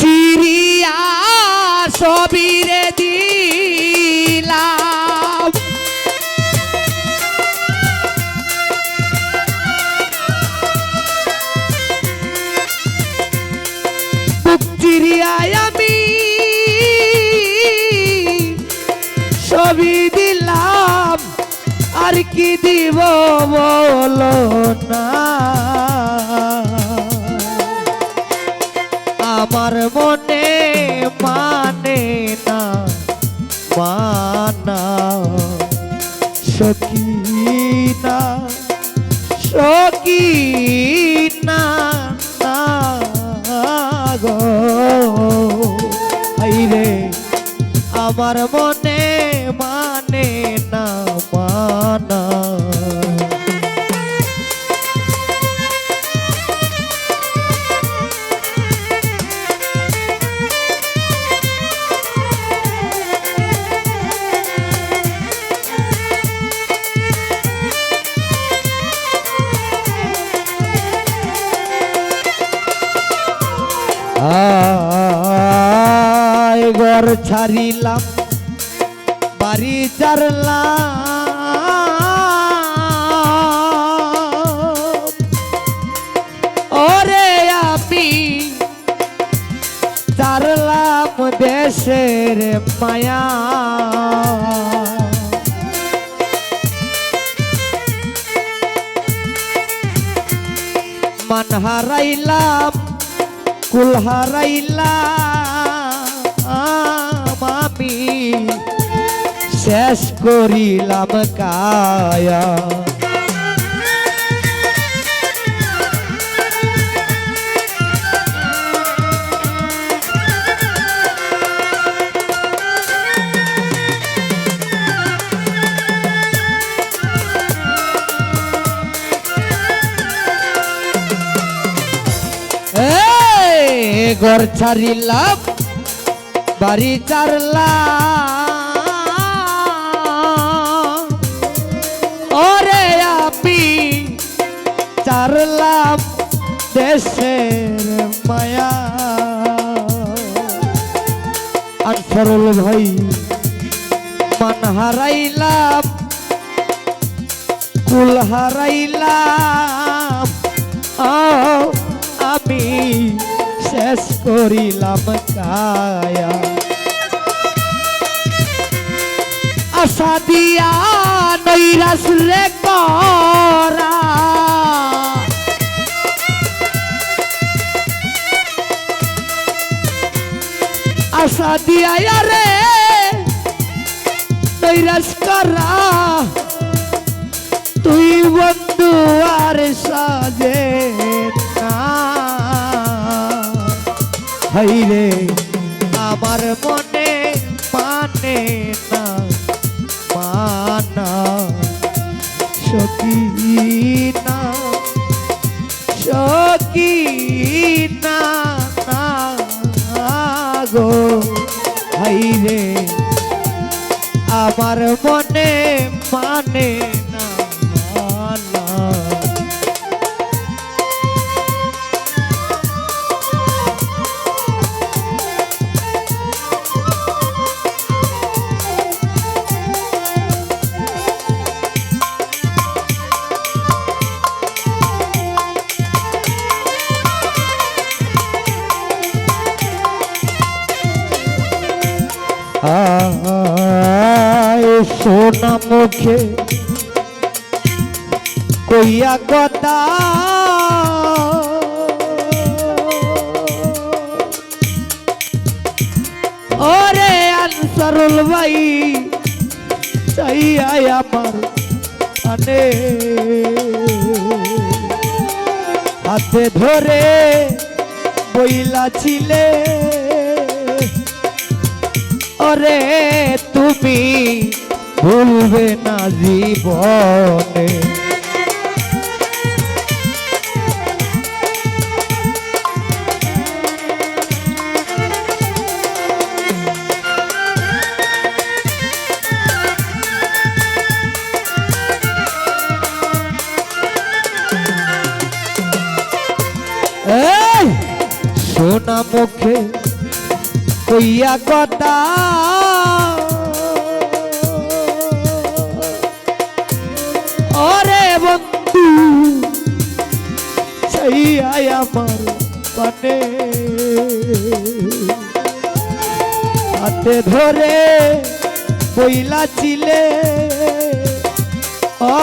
চিরিয়া সবিরে দিলাম। বুক চিরিয়ায় আমি ছবি দিলাম দিব বলো না? সকিনা সকিনা গো। আইরে আমার মানে আয় ঘর ছাড়িলাম বাড়ি চারলাম ওরে আমি চারলাম দেশের মায়া মান হারাইলাম কুল হারাইলাম আমি শেষ করিলাম কায়া। ঘর ছাড়িলাম, বাড়ি চারলাম ওরে আপি চারলাম দেশের মায়া। আর সরল ভাই, মান হারাইলাম, কুল হারাইলাম। আমি শেষ করিলাম কায়া আশা দিয়া নৈরাস রে করা। আশা দিয়া রে নৈরাস করা। তুই বন্ধু আর সাজে হাইরে আমার মনে মানে না, মানা। সকি না সকি না, গো। হাইরে আমার মনে মানা সোনা মুখে কইয়া কথা। ওরে আনসারুল ভাই চাইয়াই আমার আনে হাতে ধরে বইলা ছিলে। ওরে তুমি ভুলবে না জীবনে। সোনা মুখে কইয়া কথা। ওরে বন্ধু, সেই আমার পানে হাতে ধরে বইলা ছিলে। ও,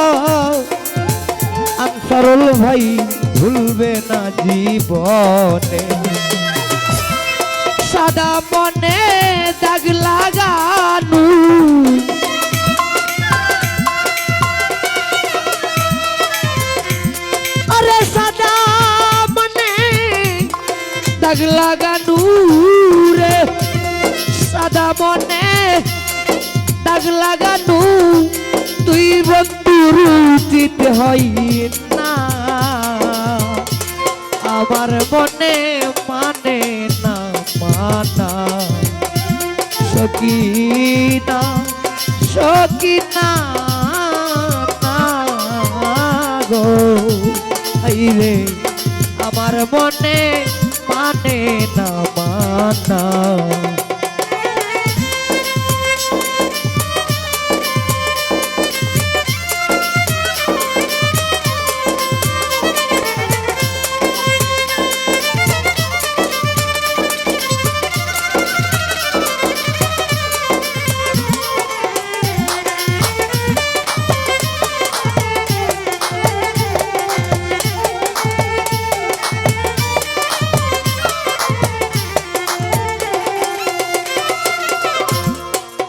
আনসারুল ভাই ভুলবে না জীবনে। সাদা মনে দাগ লাগানু। আরে সাদা মনে দাগ লাগানু রে। সাদা মনে দাগ লাগানু, তুই বন্ধুর উচিত হই না। আমার মানে সকিনা সকিনা গো। রে আমার মনে মানে না মানা।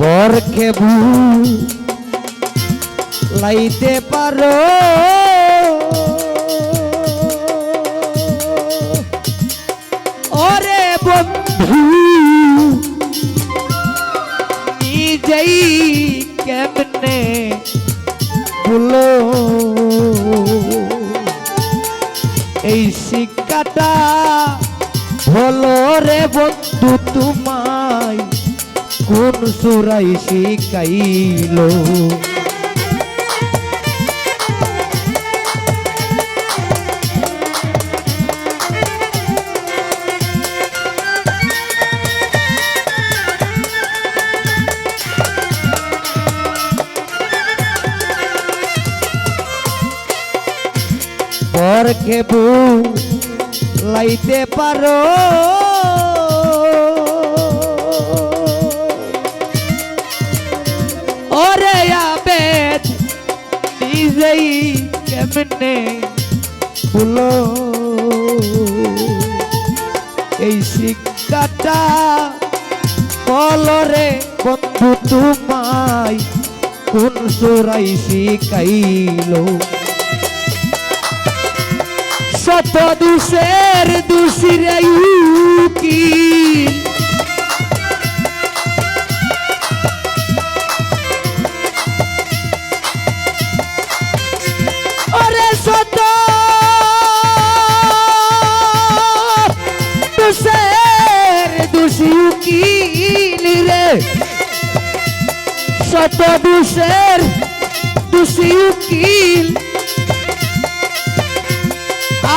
পর খেবু লাইতে পারো। ওরে বন্ধু, নিজেই কেমনে বলো এই শিক্ষাটা হলো রে বন্ধু তোমায় কোন সুরাই শিখাইলো? পর খেবু লাইতে পারো। কেমনে বলো এই শিক্ষাটা বলরে বন্ধু তোমায় কোন সুরাই শিখাইলো? শত দুষের দুষিরে উকিল শত দুষের দুষি উকিল।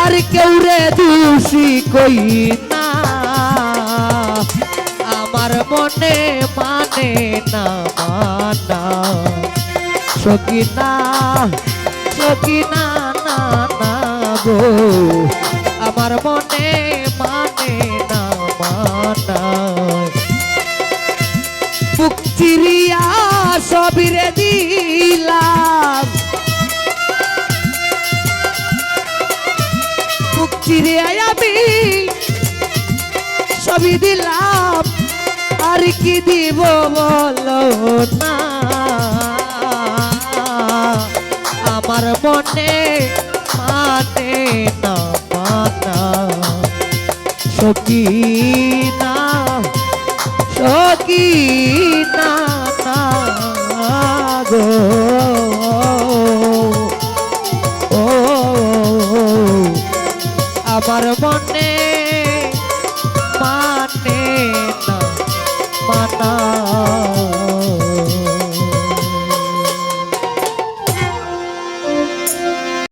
আর কেউ রে দোষী কই না। আমার মনে মানে না, মানা। সকিনা সকিনা না না গো। আমার মানে সবিরে দিলাম। বুক চিরে আমি সবই দিলাম। আর কি দিব বলো না। আমার মনে মানে না মানা সকিনা না গো ও আমার